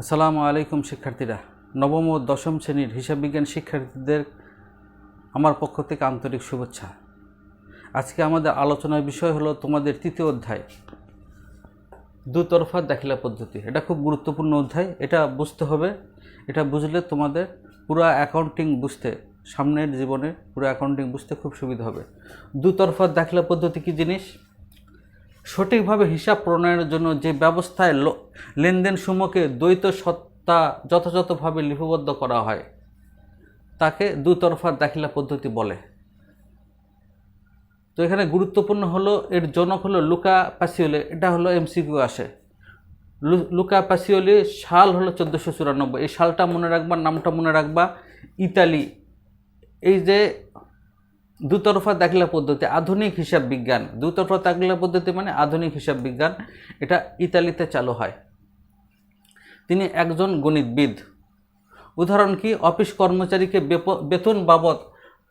আসসালামু আলাইকুম, শিক্ষার্থীরা। নবম ও দশম শ্রেণির হিসাব বিজ্ঞান শিক্ষার্থীদের আমার পক্ষ থেকে আন্তরিক শুভেচ্ছা। আজকে আমাদের আলোচনার বিষয় হলো তোমাদের তৃতীয় অধ্যায়, দুতরফা দাখিলা পদ্ধতি। এটা খুব গুরুত্বপূর্ণ অধ্যায়, এটা বুঝতে হবে। এটা বুঝলে তোমাদের পুরো অ্যাকাউন্টিং বুঝতে, সামনের জীবনে পুরো অ্যাকাউন্টিং বুঝতে খুব সুবিধা হবে। দুতরফা দাখিলা পদ্ধতি কী জিনিস? সঠিকভাবে হিসাব প্রণয়নের জন্য যে ব্যবস্থায় লো- লেনদেন সমূহকে দ্বৈত সত্তা যথাযথভাবে লিপিবদ্ধ করা হয়, তাকে দুতরফা দাখিলা পদ্ধতি বলে। তো এখানে গুরুত্বপূর্ণ হলো, এর জনক হলো লুকা প্যাসিওলে, এটা হলো এমসিকিউ আসে। লুকা প্যাসিওলি সাল হলো চোদ্দোশো চুরানব্বই, এই সালটা মনে রাখবা, নামটা মনে রাখবা, ইতালি। এই যে দুতরফা দাখিলা পদ্ধতি, আধুনিক হিসাব বিজ্ঞান। দুতরফা দাখিলা পদ্ধতি মানে আধুনিক হিসাব বিজ্ঞান। এটা ইতালিতে চালু হয়। তিনি একজন গণিতবিদ। উদাহরণ কি? অফিস কর্মচারীকে বেতন বাবদ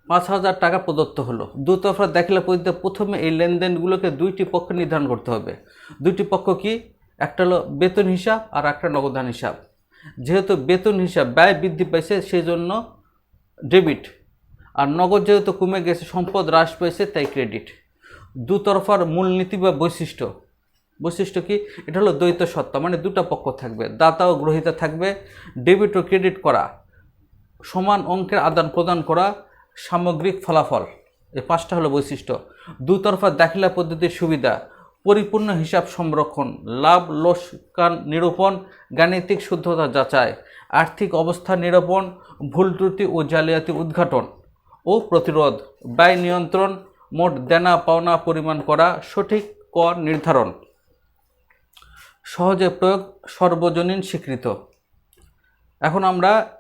পাঁচ হাজার টাকা প্রদত্ত হলো। দুতরফা দাখিলা পদ্ধতিতে প্রথমে এই লেনদেনগুলোকে দুইটি পক্ষ নির্ধারণ করতে হবে। দুইটি পক্ষ কি? একটা হলো বেতন হিসাব আর একটা নগদান হিসাব। যেহেতু বেতন হিসাব ব্যয় বৃদ্ধি পাইছে সেই জন্য ডেবিট। আর নগদ যেহেতু কমে গেছে, সম্পদ হ্রাস পেয়েছে, তাই ক্রেডিট দুতরফার মূলনীতি বা বৈশিষ্ট্য। বৈশিষ্ট্য কি? এটা হলো দ্বৈত সত্তা মানে দুটো পক্ষ থাকবে, দাতা ও গ্রহীতা থাকবে ডেবিট ও ক্রেডিট করা, সমান অঙ্কের আদান প্রদান করা, সামগ্রিক ফলাফল। এই পাঁচটা হলো বৈশিষ্ট্য। দুতরফা দাখিলা পদ্ধতির সুবিধা, পরিপূর্ণ হিসাব সংরক্ষণ, লাভ লোসকান নিরূপণ, গাণিতিক শুদ্ধতা যাচাই, আর্থিক অবস্থা নিরূপণ, ভুল ত্রুটি ও জালিয়াতি উদ্ঘাটন। ও প্রতিরোধ ব্যয় নিয়ন্ত্রণ মোট দেনা পাওনা পরিমাণ করা সঠিক কর নির্ধারণ। সহজে প্রয়োগ সর্বজনীন স্বীকৃত। এখন আমরা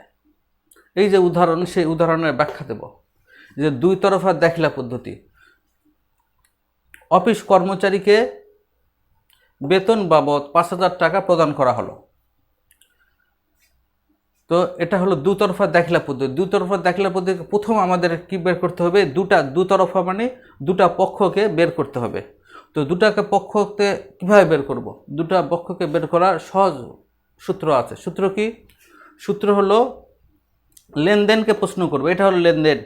এই যে উদাহরণ, সেই উদাহরণের ব্যাখ্যা দেব। যে দুই তরফা দাখিলা পদ্ধতি। অফিস কর্মচারীকে বেতন বাবদ পাঁচ হাজার টাকা প্রদান করা হলো। তো এটা হলো দুতরফা দাখিলা পদ্ধতি। দুতরফা দাখিলা পদ্ধতি প্রথম আমাদের কি বের করতে হবে? দুটা দুতরফা মানে দুটা পক্ষকে বের করতে হবে। তো দুটাকে পক্ষকে কীভাবে বের করব? দুটা পক্ষকে বের করার সহজ সূত্র আছে। সূত্র কি? সূত্র হলো লেনদেনকে প্রশ্ন করব। এটা হলো লেনদেন।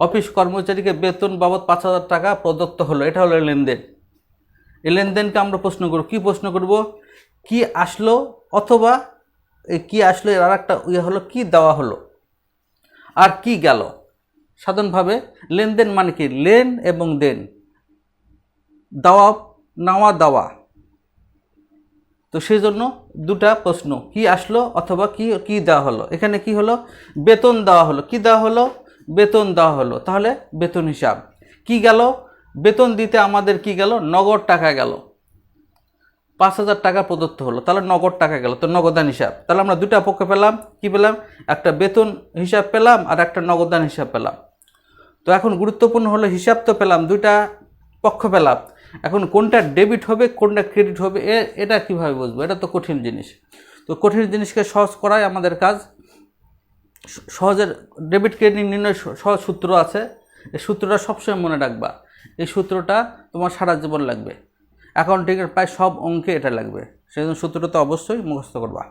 অফিস কর্মচারীকে বেতন বাবদ পাঁচ হাজার টাকা প্রদত্ত হলো। এটা হলো লেনদেন। এই লেনদেনকে আমরা প্রশ্ন করব। কি প্রশ্ন করব? কি আসলো অথবা কি আসলো, এর আর একটা ইয়ে হলো, কি দেওয়া হলো? আর কি গেল? সাধারণভাবে লেনদেন মানে কি? লেন এবং দেন। দেওয়া, নেওয়া, দেওয়া। তো সেই জন্য দুটা প্রশ্ন, কি আসলো অথবা কি কি দেওয়া হলো? এখানে কি হলো? বেতন দেওয়া হলো। কি দেওয়া হলো? বেতন দেওয়া হলো। তাহলে বেতন হিসাব। কি গেল? বেতন দিতে আমাদের কি গেল? নগদ টাকা গেল। পাঁচ হাজার টাকা প্রদত্ত হলো, তাহলে নগদ টাকা গেল, তো নগদান হিসাব। তাহলে আমরা দুটা পক্ষ পেলাম, কি পেলাম? একটা বেতন হিসাব পেলাম আর একটা নগদান হিসাব পেলাম। তো এখন গুরুত্বপূর্ণ হলো হিসাব তো পেলাম, দুইটা পক্ষ পেলাম। এখন কোনটা ডেবিট হবে, কোনটা ক্রেডিট হবে, এ, এটা কীভাবে বুঝব? এটা তো কঠিন জিনিস। তো কঠিন জিনিসকে সহজ করাই আমাদের কাজ। সহজের ডেবিট ক্রেডিট নির্ণয় সহজ সূত্র আছে। এই সূত্রটা সবসময় মনে রাখবা। এই সূত্রটা তোমার সারা জীবন লাগবে। অ্যাকাউন্টিংয়ের প্রায় সব অঙ্কে এটা লাগবে। সেই জন্য সূত্রটা তো অবশ্যই মুখস্থ করবা।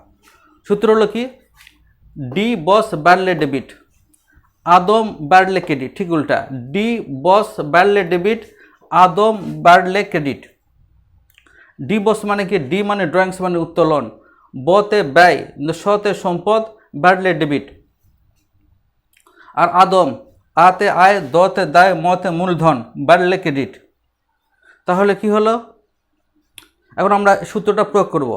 সূত্র হলো কি? ডি বস বাড়লে ডেবিট আদম বাড়লে ক্রেডিট ঠিক উল্টা। ডি বস বাড়লে ডেবিট আদম বাড়লে ক্রেডিট ডি বস মানে কি? ডি মানে ড্রয়িংস মানে উত্তোলন। বতে ব্যয় সতে সম্পদ বাড়লে ডেবিট আর আদম আতে আয়, দতে দায়, মতে মূলধন বাড়লে ক্রেডিট তাহলে কি হলো? এখন আমরা সূত্রটা প্রয়োগ করব।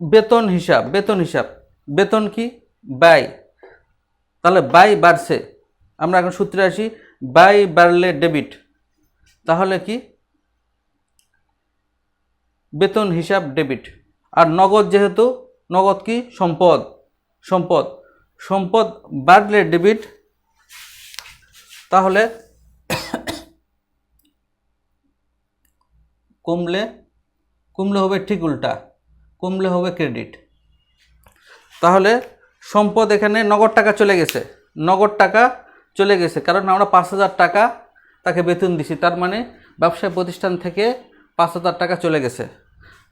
বেতন হিসাব বেতন হিসাব। বেতন কি? ব্যয়। তাহলে ব্যয় বাড়ছে। আমরা এখন সূত্রে আসি, ব্যয় বাড়লে ডেবিট। তাহলে কি? বেতন হিসাব, ডেবিট। আর নগদ যেহেতু, নগদ কি? সম্পদ সম্পদ। সম্পদ বাড়লে ডেবিট, তাহলে কমলে কমলে হবে ঠিক উল্টা, কমলে হবে ক্রেডিট তাহলে সম্পদ এখানে নগদ টাকা চলে গেছে। নগদ টাকা চলে গেছে, কারণ আমরা পাঁচ হাজার টাকা তাকে বেতন দিছি, তার মানে ব্যবসায় প্রতিষ্ঠান থেকে পাঁচ হাজার টাকা চলে গেছে।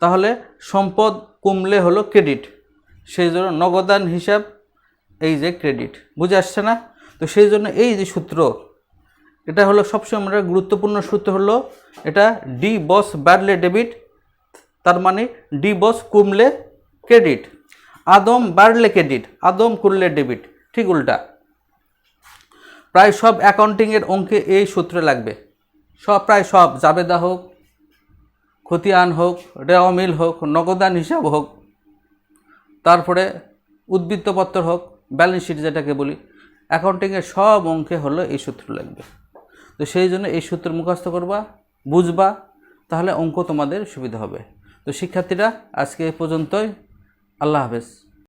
তাহলে সম্পদ কমলে হলো ক্রেডিট সেই জন্য নগদান হিসাব এই যে ক্রেডিট বুঝে আসছে না? তো সেই জন্য এই যে সূত্র এটা হলো সবসময় আমরা গুরুত্বপূর্ণ সূত্র হলো এটা ডি বস বাড়লে ডেবিট, তার মানে ডি বস কমলে ক্রেডিট, আদম বাড়লে ক্রেডিট, আদম করলে ডেবিট, ঠিক উল্টা। প্রায় সব অ্যাকাউন্টিংয়ের অঙ্কে এই সূত্র লাগবে। সব, প্রায় সব, জাবেদা হোক, খতিয়ান হোক, রেওয়া মিল হোক, নগদান হিসাব হোক, তারপরে উদ্বৃত্তপত্র হোক, ব্যালেন্স শিট যেটাকে বলি, অ্যাকাউন্টিংয়ের সব অঙ্কে হলো এই সূত্র লাগবে। তো সেই জন্য এই সূত্র মুখস্থ করবা, বুঝবা, তাহলে অঙ্ক তোমাদের সুবিধা হবে। তো শিক্ষার্থীরা, আজকে এ পর্যন্তই। আল্লাহ হাফেজ।